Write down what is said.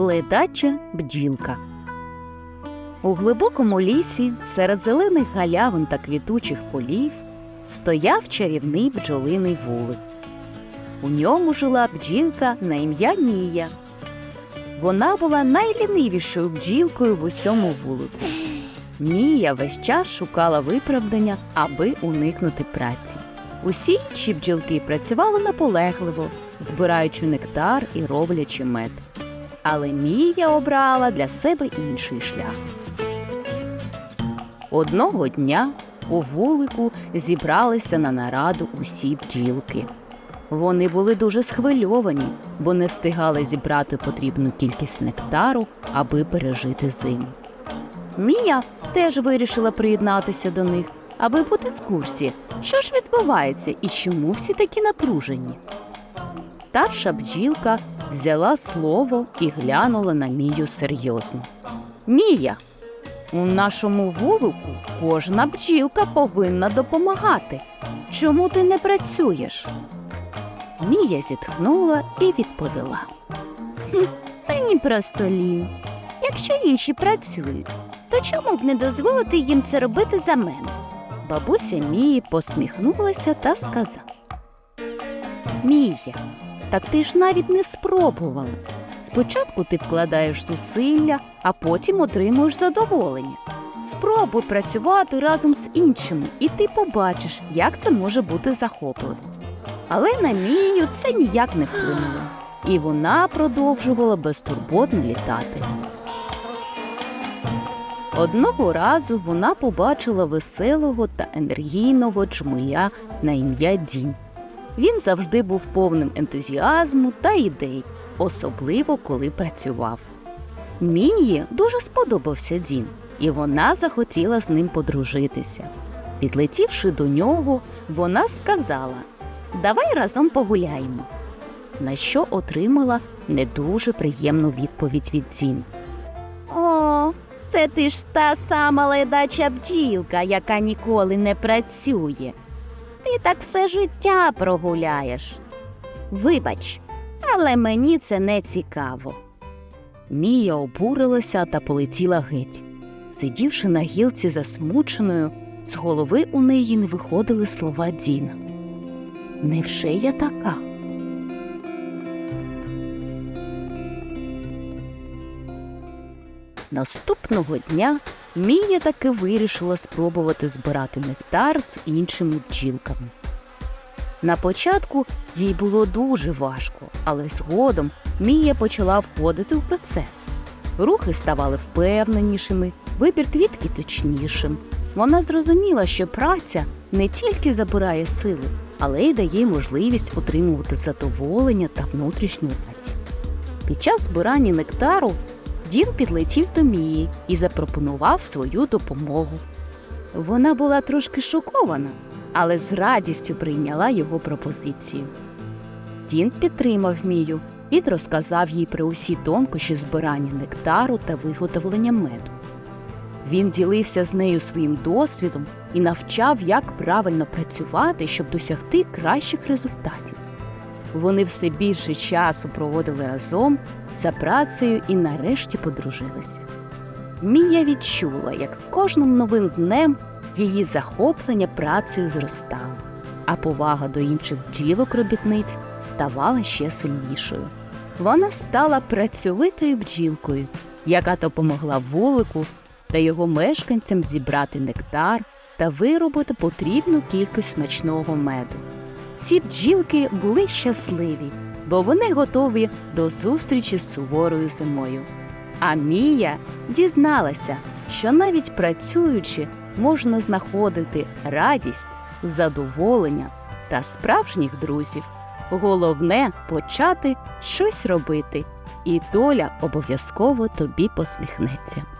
Ледача бджілка. У глибокому лісі, серед зелених галявин та квітучих полів, стояв чарівний бджолиний вулик. У ньому жила бджілка на ім'я Мія. Вона була найлінивішою бджілкою в усьому вулику. Мія весь час шукала виправдання, аби уникнути праці. Усі інші бджілки працювали наполегливо, збираючи нектар і роблячи мед. Але Мія обрала для себе інший шлях. Одного дня у вулику зібралися на нараду усі бджілки. Вони були дуже схвильовані, бо не встигали зібрати потрібну кількість нектару, аби пережити зиму. Мія теж вирішила приєднатися до них, аби бути в курсі, що ж відбувається і чому всі такі напружені. Старша бджілка взяла слово і глянула на Мію серйозно. Мія, у нашому вулику кожна бджілка повинна допомагати. Чому ти не працюєш? Мія зітхнула і відповіла. «Хм, Мені просто лінь. Якщо інші працюють, то чому б не дозволити їм це робити за мене? Бабуся Мії посміхнулася та сказала. Мія, так ти ж навіть не спробувала. Спочатку ти вкладаєш зусилля, а потім отримуєш задоволення. Спробуй працювати разом з іншими, і ти побачиш, як це може бути захопливо. Але на Мію це ніяк не вплинуло, і вона продовжувала безтурботно літати. Одного разу вона побачила веселого та енергійного джмеля на ім'я Дін. Він завжди був повним ентузіазму та ідей, особливо коли працював. Мін'ї дуже сподобався Дін, і вона захотіла з ним подружитися. Підлетівши до нього, вона сказала Давай разом погуляємо. На що отримала не дуже приємну відповідь від Діна. О, це ти ж та сама ледача бджілка, яка ніколи не працює. Ти так все життя прогуляєш. Вибач, але мені це не цікаво. Мія обурилася та полетіла геть. Сидівши на гілці засмученою, з голови у неї не виходили слова Діна. Невже я така? Наступного дня Мія таки вирішила спробувати збирати нектар з іншими бджілками. На початку їй було дуже важко, але згодом Мія почала входити в процес. Рухи ставали впевненішими, вибір квітки точнішим. Вона зрозуміла, що праця не тільки забирає сили, але й дає можливість отримувати задоволення та внутрішню радість. Під час збирання нектару Дін підлетів до Мії і запропонував свою допомогу. Вона була трошки шокована, але з радістю прийняла його пропозицію. Дін підтримав Мію і розказав їй про усі тонкощі збирання нектару та виготовлення меду. Він ділився з нею своїм досвідом і навчав, як правильно працювати, щоб досягти кращих результатів. Вони все більше часу проводили разом за працею і нарешті подружилися. Мія відчула, як з кожним новим днем її захоплення працею зростало, а повага до інших бджілок робітниць ставала ще сильнішою. Вона стала працьовитою бджілкою, яка допомогла вулику та його мешканцям зібрати нектар та виробити потрібну кількість смачного меду. Ці бджілки були щасливі, бо вони готові до зустрічі з суворою зимою. А Мія дізналася, що навіть працюючи, можна знаходити радість, задоволення та справжніх друзів. Головне почати щось робити, і доля обов'язково тобі посміхнеться.